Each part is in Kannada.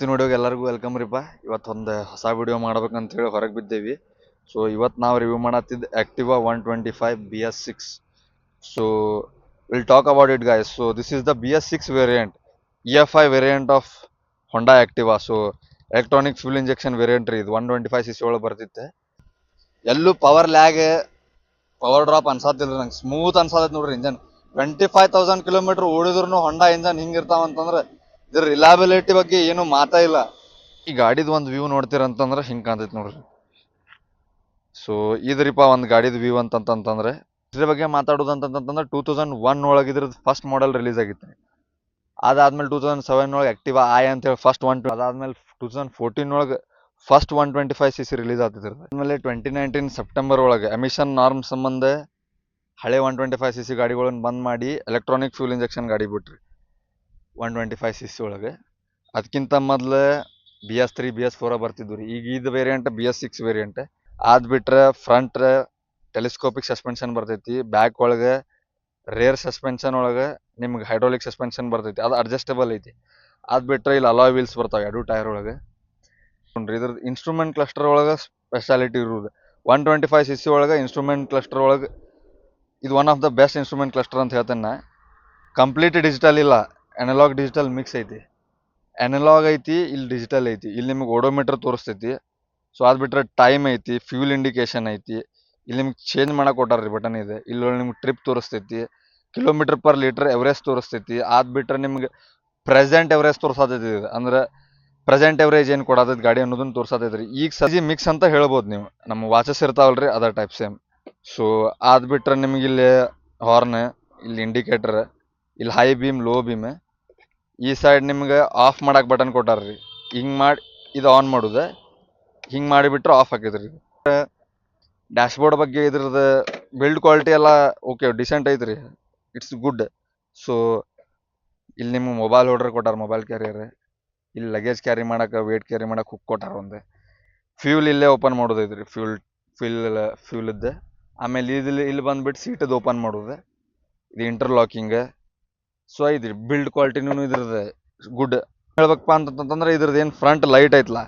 ಇವತ್ತಿನ ನೋಡೋಗಿ ಎಲ್ಲರಿಗೂ ವೆಲ್ಕಮ್ ರೀಪ ಇವತ್ತು ಒಂದು ಹೊಸ ವಿಡಿಯೋ ಮಾಡ್ಬೇಕಂತ ಹೇಳಿ ಹೊರಗೆ ಬಿದ್ದೇವಿ. ಸೊ ಇವತ್ತು ನಾವು review ಮಾಡತ್ತಿದ್ದು Activa one twenty five B S six so will talk about it guys so this is the B S six variant E F I variant of Honda Activa so electronic fuel injection variant ರೀ ಇದು. One twenty five C C ಒಳಗೆ ಬರ್ತಿತ್ತೆ. ಎಲ್ಲೂ ಪವರ್ ಲ್ಯಾಗ್ ಪವರ್ ಡ್ರಾಪ್ ಅನ್ಸಾತಿಲ್ಲ ನಂಗೆ. ಸ್ಮೂತ್ ಅನ್ಸಾತೈತೆ ನೋಡ್ರಿ engine twenty five thousand kilometre ಓಡಿದ್ರು Honda engine ಹಿಂಗಿರ್ತಾವ ಅಂತಂದ್ರೆ ಇದ್ರ ರಿಲಾಬಿಲಿಟಿ ಬಗ್ಗೆ ಏನು ಮಾತಾ ಇಲ್ಲ. ಈ ಗಾಡಿದ ಒಂದು ವ್ಯೂ ನೋಡ್ತೀರಂತಂದ್ರೆ ಹಿಂಗೆ ಕಾಣ್ತೈತೆ ನೋಡ್ರಿ. ಸೊ ಇದ್ರಿಪ್ಪ ಒಂದು ಗಾಡಿದ ವ್ಯೂ ಅಂತಂತಂದ್ರೆ, ಇದ್ರ ಬಗ್ಗೆ ಮಾತಾಡೋದು ಅಂತಂತಂದ್ರೆ ಟೂ ತೌಸಂಡ್ ಒನ್ ಒಳಗೆ ಇದ್ರದ್ದು ಫಸ್ಟ್ ಮಾಡೆಲ್ ರಿಲೀಸ್ ಆಗಿತ್ತು. ಅದಾದ್ಮೇಲೆ ಟೂ ತೌಸಂಡ್ ಸೆವೆನ್ ಒಳಗೆ ಆಕ್ಟಿವಾ ಆಯ್ ಅಂತೇಳಿ ಫಸ್ಟ್ ಒನ್ ಅದಾದ್ಮೇಲೆ ಟೂ ತೌಸಂಡ್ ಫೋರ್ಟೀನ್ ಒಳಗೆ first one twenty five C C release ಆಗ್ತಿದ್ರು ಆಮೇಲೆ ಟ್ವೆಂಟಿ ನೈನ್ಟೀನ್ ಸೆಪ್ಟೆಂಬರ್ ಒಳಗೆ ಎಮಿಷನ್ ನಾರ್ಮ್ ಸಂಬಂಧ ಹಳೆ one twenty five C C ಗಾಡಿಗಳನ್ನ ಬಂದ್ ಮಾಡಿ ಎಲೆಕ್ಟ್ರಾನಿಕ್ ಫ್ಯೂಲ್ ಇಂಜೆಕ್ಷನ್ ಗಾಡಿ ಬಿಟ್ರಿ. One twenty five C C ಒಳಗೆ. ಅದಕ್ಕಿಂತ ಮೊದಲು B S three B S four ಬರ್ತಿದ್ವು ರೀ. ಈಗ ಇದು variant B S six variant ಅದು ಬಿಟ್ರೆ ಫ್ರಂಟ್ ಟೆಲಿಸ್ಕೋಪಿಕ್ ಸಸ್ಪೆನ್ಷನ್ ಬರ್ತೈತಿ. ಬ್ಯಾಕ್ ಒಳಗೆ ರೇರ್ ಸಸ್ಪೆನ್ಷನ್ ಒಳಗೆ ನಿಮ್ಗೆ ಹೈಡ್ರೋಲಿಕ್ ಸಸ್ಪೆನ್ಷನ್ ಬರ್ತೈತಿ. ಅದು ಅಡ್ಜಸ್ಟೇಬಲ್ ಐತಿ. ಅದು ಬಿಟ್ಟರೆ ಇಲ್ಲಿ ಅಲಾಯ್ ವೀಲ್ಸ್ ಬರ್ತಾವೆ ಎರಡು ಟೈರ್ ಒಳಗೆ. ನೋಡ್ರಿ ಇದ್ರದ್ದು ಇನ್ಸ್ಟ್ರೂಮೆಂಟ್ ಕ್ಲಸ್ಟರ್ ಒಳಗೆ ಸ್ಪೆಷಾಲಿಟಿ ಇರುವುದು one twenty five C C ಒಳಗೆ ಇನ್ಸ್ಟ್ರೂಮೆಂಟ್ ಕ್ಲಸ್ಟರ್ ಒಳಗೆ ಇದು one of the best instrument cluster ಅಂತ ಹೇಳ್ತೇನೆ ಕಂಪ್ಲೀಟ್ ಡಿಜಿಟಲ್ ಇಲ್ಲ. ಅನಲಾಗ್ ಡಿಜಿಟಲ್ ಮಿಕ್ಸ್ ಐತಿ. ಅನಲಾಗ್ ಐತಿ ಇಲ್ಲಿ ಡಿಜಿಟಲ್ ಐತಿ. ಇಲ್ಲಿ ನಿಮಗೆ ಓಡೋಮೀಟರ್ ತೋರಿಸ್ತೈತಿ. ಸೊ ಅದು ಬಿಟ್ಟರೆ ಟೈಮ್ ಐತಿ ಫ್ಯೂಲ್ ಇಂಡಿಕೇಶನ್ ಐತಿ. ಇಲ್ಲಿ ನಿಮ್ಗೆ ಚೇಂಜ್ ಮಾಡಕ್ಕೆ ಕೊಟ್ಟಾರ್ರಿ ಬಟನ್ ಇದೆ. ಇಲ್ಲಿ ನಿಮ್ಗೆ ಟ್ರಿಪ್ ತೋರಿಸ್ತೈತಿ. ಕಿಲೋಮೀಟರ್ ಪರ್ ಲೀಟರ್ ಎವರೇಜ್ ತೋರಿಸ್ತೈತಿ. ಅದು ಬಿಟ್ಟರೆ ನಿಮ್ಗೆ ಪ್ರೆಸೆಂಟ್ ಎವರೇಜ್ ತೋರಿಸತೈತಿ ಇದು. ಅಂದ್ರೆ ಪ್ರೆಸೆಂಟ್ ಎವರೇಜ್ ಏನು ಕೊಡತೈತಿ ಗಾಡಿ ಅನ್ನೋದನ್ನ ತೋರಿಸತೈತಿ ರೀ. ಈಗ ಸಜಿ ಮಿಕ್ಸ್ ಅಂತ ಹೇಳ್ಬೋದು ನೀವು. ನಮ್ಮ ವಾಚಸ್ ಇರ್ತಾವಲ್ರಿ ಅದ ಟೈಪ್ ಸೇಮ್ ಸೊ ಅದು ಬಿಟ್ಟರೆ ನಿಮ್ಗೆ ಇಲ್ಲಿ ಹಾರ್ನ್ ಇಲ್ಲಿ ಇಂಡಿಕೇಟರ್ ಇಲ್ಲಿ ಹೈ ಬೀಮ್ ಲೋ ಬೀಮ್ ಈ ಸೈಡ್ ನಿಮ್ಗೆ ಆಫ್ ಮಾಡಕ್ಕೆ ಬಟನ್ ಕೊಟ್ಟಾರ್ರಿ ಹಿಂಗ್ ಮಾಡಿ, ಇದು ಆನ್ ಮಾಡುದ. ಹಿಂಗ್ ಮಾಡಿಬಿಟ್ರೆ ಆಫ್ ಆಕೈತ್ರಿ. ಡ್ಯಾಶ್ಬೋರ್ಡ್ ಬಗ್ಗೆ ಇದ್ರದ್ದು ಬಿಲ್ಡ್ ಕ್ವಾಲಿಟಿ ಎಲ್ಲ ಓಕೆ ಡಿಸೆಂಟ್ ಐತ್ರಿ. ಇಟ್ಸ್ ಗುಡ್ ಸೊ ಇಲ್ಲಿ ನಿಮ್ಗೆ ಮೊಬೈಲ್ ಹೋಲ್ಡರ್ ಕೊಟ್ಟಾರ ಮೊಬೈಲ್ ಕ್ಯಾರಿಯರ್ ಇಲ್ಲಿ ಲಗೇಜ್ ಕ್ಯಾರಿ ಮಾಡಕ್ಕೆ ವೇಟ್ ಕ್ಯಾರಿ ಮಾಡಕ್ಕೆ ಹುಕ್ ಕೊಟ್ಟಾರ ಒಂದು. ಫ್ಯೂಲ್ ಇಲ್ಲೇ ಓಪನ್ ಮಾಡೋದೈತ್ರಿ. ಫ್ಯೂಲ್ ಫ್ಯೂಲ್ ಫ್ಯೂಲ್ ಇದ್ದೆ. ಆಮೇಲೆ ಇಲ್ಲಿ ಇಲ್ಲಿ ಬಂದ್ಬಿಟ್ಟು ಸೀಟದ್ದು ಓಪನ್ ಮಾಡೋದು. ಇದು ಇಂಟರ್ಲಾಕಿಂಗ್ ಸೊ ಐತ್ರಿ ಬಿಲ್ಡ್ ಕ್ವಾಲಿಟಿನೂ ಇದ್ರದ್ದು ಗುಡ್ ಹೇಳ್ಬೇಕಪ್ಪ ಅಂತಂತಂದ್ರೆ ಇದ್ರದ್ದು ಏನು ಫ್ರಂಟ್ ಲೈಟ್ ಐತಲ್ಲ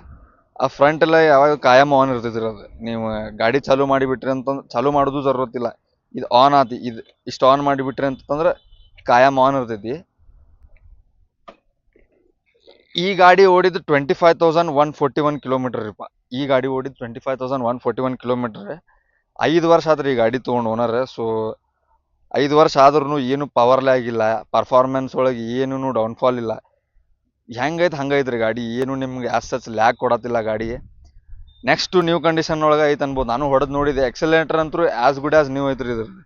ಆ ಫ್ರಂಟ್ ಎಲ್ಲ ಯಾವಾಗ ಕಾಯಂ ಆನ್ ಇರ್ತೈತಿ ಅದು. ನೀವು ಗಾಡಿ ಚಾಲೂ ಮಾಡಿಬಿಟ್ರಿ ಅಂತಂದ್ರೆ ಚಾಲೂ ಮಾಡೋದು ಜರೂರತ್ತಿಲ್ಲ ಇದು ಆನ್ ಆತಿ, ಇದು ಇಷ್ಟು ಆನ್ ಮಾಡಿಬಿಟ್ರಿ ಅಂತಂದ್ರೆ ಕಾಯಂ ಆನ್ ಇರ್ತೈತಿ. ಈ ಗಾಡಿ ಓಡಿದ್ದು twenty five thousand one forty one kilometre ರೀಪ ಈ ಗಾಡಿ ಓಡಿದ್ದು twenty five thousand one forty one kilometre ಐದು ವರ್ಷ ಆದ್ರೆ ಈ ಗಾಡಿ ತೊಗೊಂಡು ಓನರ್ ಸೊ ಐದು ವರ್ಷ ಆದ್ರೂ ಏನು ಪವರ್ ಆಗಿಲ್ಲ ಪರ್ಫಾರ್ಮೆನ್ಸ್ ಒಳಗೆ ಏನೂ ಡೌನ್ಫಾಲ್ ಇಲ್ಲ. ಹೆಂಗೈತೆ ಹಂಗೈತ್ರಿ ಗಾಡಿ, ಏನು ನಿಮ್ಗೆ ಸಚ್ ಲ್ಯಾಕ್ ಕೊಡತ್ತಿಲ್ಲ ಗಾಡಿ. ನೆಕ್ಸ್ಟ್ ನ್ಯೂ ಕಂಡೀಷನ್ ಒಳಗೆ ಐತೆ ಅನ್ಬೋದು. ನಾನು ಹೊಡೆದು ನೋಡಿದೆ ಎಕ್ಸಲೇಟರ್ ಅಂತೂ ಆ್ಯಸ್ ಗುಡ್ ಆ್ಯಸ್ ನ್ಯೂ ಐತ್ರಿ ಇದ್ರದ್ದು.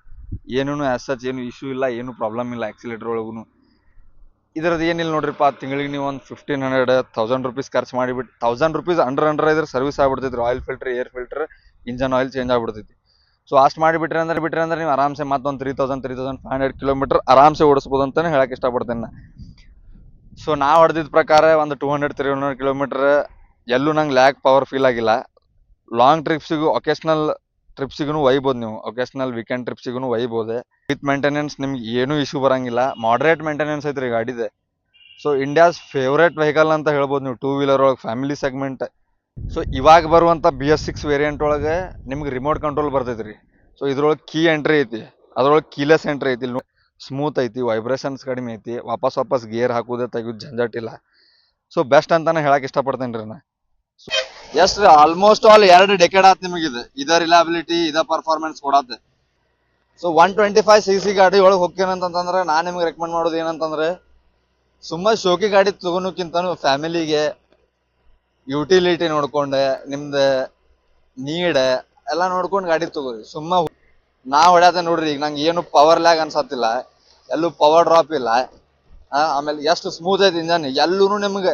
ಏನೂ ಆ್ಯಸ್ ಸಚ್ ಏನು ಇಶ್ಯೂ ಇಲ್ಲ, ಏನು ಪ್ರಾಬ್ಲಮ್ ಇಲ್ಲ ಎಕ್ಸಿಲೇಟರ್ ಒಳಗೂ ಇದ್ರದ್ದು ಏನಿಲ್ಲ ನೋಡ್ರಿಪ್ಪ ತಿಂಗಳಿಗೆ ನೀವು ಒಂದು ಫಿಫ್ಟೀನ್ ಹಂಡ್ರೆಡ್ ತೌಸಂಡ್ ರುಪೀಸ್ ಖರ್ಚು ಮಾಡಿಬಿಟ್ಟು ತೌಸಂಡ್ ರುಪೀಸ್ ಅಂಡರ್ ಅಂಡರ್ ಇದ್ರೆ service ಆಗ್ಬಿಡ್ತೈತ್ರಿ. Oil filter air filter engine oil change ಆಗ್ಬಿಡ್ತೈತಿ. So ಅಷ್ಟು ಮಾಡಿಬಿಟ್ರಿ ಅಂದ್ರೆ ಬಿಟ್ರಿ ಅಂದ್ರೆ ನೀವು ಆರಾಮ್ಸೆ ಮತ್ತೊಂದು three thousand three thousand five hundred kilometre ಆರಾಮ್ಸೆ ಓಡಿಸ್ಬೋದು ಅಂತಲೇ ಹೇಳಕ್ಕೆ ಇಷ್ಟಪಡ್ತೀನಿ ನಾ ಸೊ ನಾ ಹೊಡೆದಿದ್ದ ಪ್ರಕಾರ ಒಂದು two hundred three hundred kilometre ಎಲ್ಲೂ ನಂಗೆ ಲ್ಯಾಕ್ ಪವರ್ ಫೀಲ್ ಆಗಿಲ್ಲ. ಲಾಂಗ್ ಟ್ರಿಪ್ಸಿಗೂ ಒಕೇಶ್ನಲ್ ಟ್ರಿಪ್ಸಿಗೂ ಒಯ್ಬೋದು ನೀವು. ಒಕೇಶ್ನಲ್ ವೀಕೆಂಡ್ ಟ್ರಿಪ್ಸಿಗೂ ಒಯ್ಬೋದೆ. ವಿತ್ ಮೇಂಟೆನೆನ್ಸ್ ನಿಮ್ಗೆ ಏನೂ ಇಶ್ಯೂ ಬರಂಗಿಲ್ಲ. ಮಾಡ್ರೇಟ್ ಮೇಂಟೆನೆನ್ಸ್ ಐತ್ರಿ ಗಾಡಿದೆ. ಸೊ ಇಂಡಿಯಾಸ್ ಫೇವ್ರೇಟ್ ವೆಹಿಕಲ್ ಅಂತ ಹೇಳ್ಬೋದು ನೀವು. ಟೂ ವೀಲರ್ ಒಳಗೆ ಫ್ಯಾಮಿಲಿ ಸೆಗ್ಮೆಂಟ್ ಸೊ ಇವಾಗ ಬರುವಂಥ ಬಿ ಎಸ್ ಸಿಕ್ಸ್ ವೇರಿಯಂಟ್ ಒಳಗೆ ನಿಮ್ಗೆ ರಿಮೋಟ್ ಕಂಟ್ರೋಲ್ ಬರ್ತೈತಿ ರೀ ಸೊ ಇದ್ರೊಳಗೆ ಕೀ ಎಂಟ್ರಿ ಐತಿ. ಅದ್ರೊಳಗೆ ಕೀಲೆಸ್ ಎಂಟ್ರಿ ಐತಿ. ಸ್ಮೂತ್ ಐತಿ ವೈಬ್ರೇಷನ್ಸ್ ಕಡಿಮೆ ಐತಿ, ವಾಪಸ್ ವಾಪಸ್ ಗೇರ್ ಹಾಕೋದೇ ತೆಗಿಯೋದು ಜಂಜಾಟ್ ಇಲ್ಲ. ಸೊ ಬೆಸ್ಟ್ ಅಂತಾನೆ ಹೇಳಕ್ ಇಷ್ಟಪಡ್ತೇನೆ ರೀ ನಾ ಎಸ್ ಆಲ್ಮೋಸ್ಟ್ ಆಲ್ ಎರಡು ಡೆಕೆಡ್ ಆತ್ ಇದು ಇದ ರಿಲಯಬಿಲಿಟಿ ಇದ ಪರ್ಫಾರ್ಮೆನ್ಸ್ ಕೊಡತ್ತೆ so one twenty five C C ಗಾಡಿ ಒಳಗೆ ಹೋಗ್ತೇನಂತಂದ್ರೆ ನಾನು ನಿಮ್ಗೆ ರೆಕಮೆಂಡ್ ಮಾಡೋದು ಏನಂತಂದ್ರೆ, ಸುಮ್ಮ ಶೋಕಿ ಗಾಡಿ ತಗೋನಕ್ಕಿಂತನೂ ಫ್ಯಾಮಿಲಿಗೆ ಯುಟಿಲಿಟಿ ನೋಡ್ಕೊಂಡೆ, ನಿಮ್ದ ನೀಡ್ ಎಲ್ಲ ನೋಡ್ಕೊಂಡು ಗಾಡಿ ತಗೋರಿ. ಸುಮ್ಮ ನಾ ಹೊಡ್ಯಾತ ನೋಡ್ರಿ, ಈಗ ನಂಗೆ ಏನು ಪವರ್ ಲ್ಯಾಗ್ ಅನ್ಸತ್ತಿಲ್ಲ. ಎಲ್ಲೂ ಪವರ್ ಡ್ರಾಪ್ ಇಲ್ಲ. ಆಮೇಲೆ ಎಷ್ಟು ಸ್ಮೂತ್ ಐತಿ ಇಂಜನ್ ಎಲ್ಲೂ ನಿಮ್ಗೆ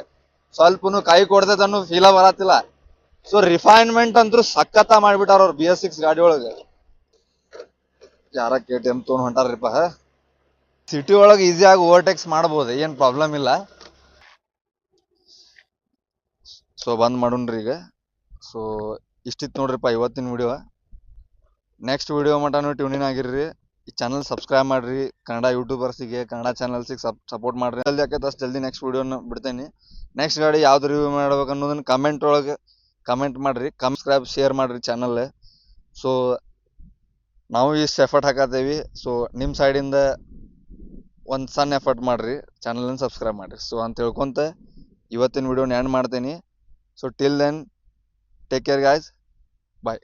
ಸ್ವಲ್ಪನು ಕೈ ಕೊಡ್ತೈತೆ ಅನ್ನೋ ಫೀಲ ಬರತ್ತಿಲ್ಲ. ಸೊ ರಿಫೈನ್ಮೆಂಟ್ ಅಂತೂ ಸಖತ್ತ ಮಾಡ್ಬಿಟ್ಟಾರ ಅವ್ರು ಬಿ ಎಸ್ ಸಿಕ್ಸ್ ಗಾಡಿ ಒಳಗೆ. ಯಾರ ಕೆ ಟಿ ಎಂ ತೊಗೊಂಡು ಹೊಂಟಾರ್ರಿಪ್ಪ ಸಿಟಿ ಒಳಗೆ ಈಸಿಯಾಗಿ ಓವರ್ಟೇಕ್ಸ್ ಮಾಡ್ಬೋದು, ಏನು ಪ್ರಾಬ್ಲಮ್ ಇಲ್ಲ. ಸೊ ಬಂದ್ ಮಾಡೋಣ್ರಿ ಈಗ. ಸೊ ಇಷ್ಟಿತ್ತು ನೋಡ್ರಿಪ್ಪ ಇವತ್ತಿನ ವಿಡಿಯೋ ನೆಕ್ಸ್ಟ್ ವಿಡಿಯೋ ಮಟನು ಟ್ಯೂನಿನ್ ಆಗಿರ್ರಿ. ಈ ಚಾನಲ್ ಸಬ್ಸ್ಕ್ರೈಬ್ ಮಾಡ್ರಿ. ಕನ್ನಡ ಯೂಟ್ಯೂಬರ್ಸಿಗೆ ಕನ್ನಡ ಚಾನಲ್ಸಿಗೆ ಸಪ್ ಸಪೋರ್ಟ್ ಮಾಡ್ರಿ. ಜಲ್ದಿ ಆಕೈತೆ ಅಷ್ಟು ಜಲ್ದಿ ನೆಕ್ಸ್ಟ್ ವಿಡಿಯೋನ ಬಿಡ್ತೇನೆ. ನೆಕ್ಸ್ಟ್ ಗಾಡಿ ಯಾವ್ದು ರಿವ್ಯೂ ಮಾಡ್ಬೇಕು ಅನ್ನೋದನ್ನ ಕಮೆಂಟ್ ಒಳಗೆ ಕಮೆಂಟ್ ಮಾಡ್ರಿ. ಸಬ್ಸ್ಕ್ರೈಬ್ ಶೇರ್ ಮಾಡ್ರಿ ಚಾನಲ್ ಸೊ ನಾವು ಇಷ್ಟು ಎಫರ್ಟ್ ಹಾಕತ್ತೇವಿ. ಸೊ ನಿಮ್ಮ ಸೈಡಿಂದ ಒಂದು ಸಣ್ಣ ಎಫರ್ಟ್ ಮಾಡ್ರಿ. ಚಾನಲನ್ನು ಸಬ್ಸ್ಕ್ರೈಬ್ ಮಾಡಿರಿ. ಸೊ ಅಂತ ಹೇಳ್ಕೊಂತ ಇವತ್ತಿನ ವಿಡಿಯೋನ ಎಂಡ್ ಮಾಡ್ತೀನಿ. So till then take care guys bye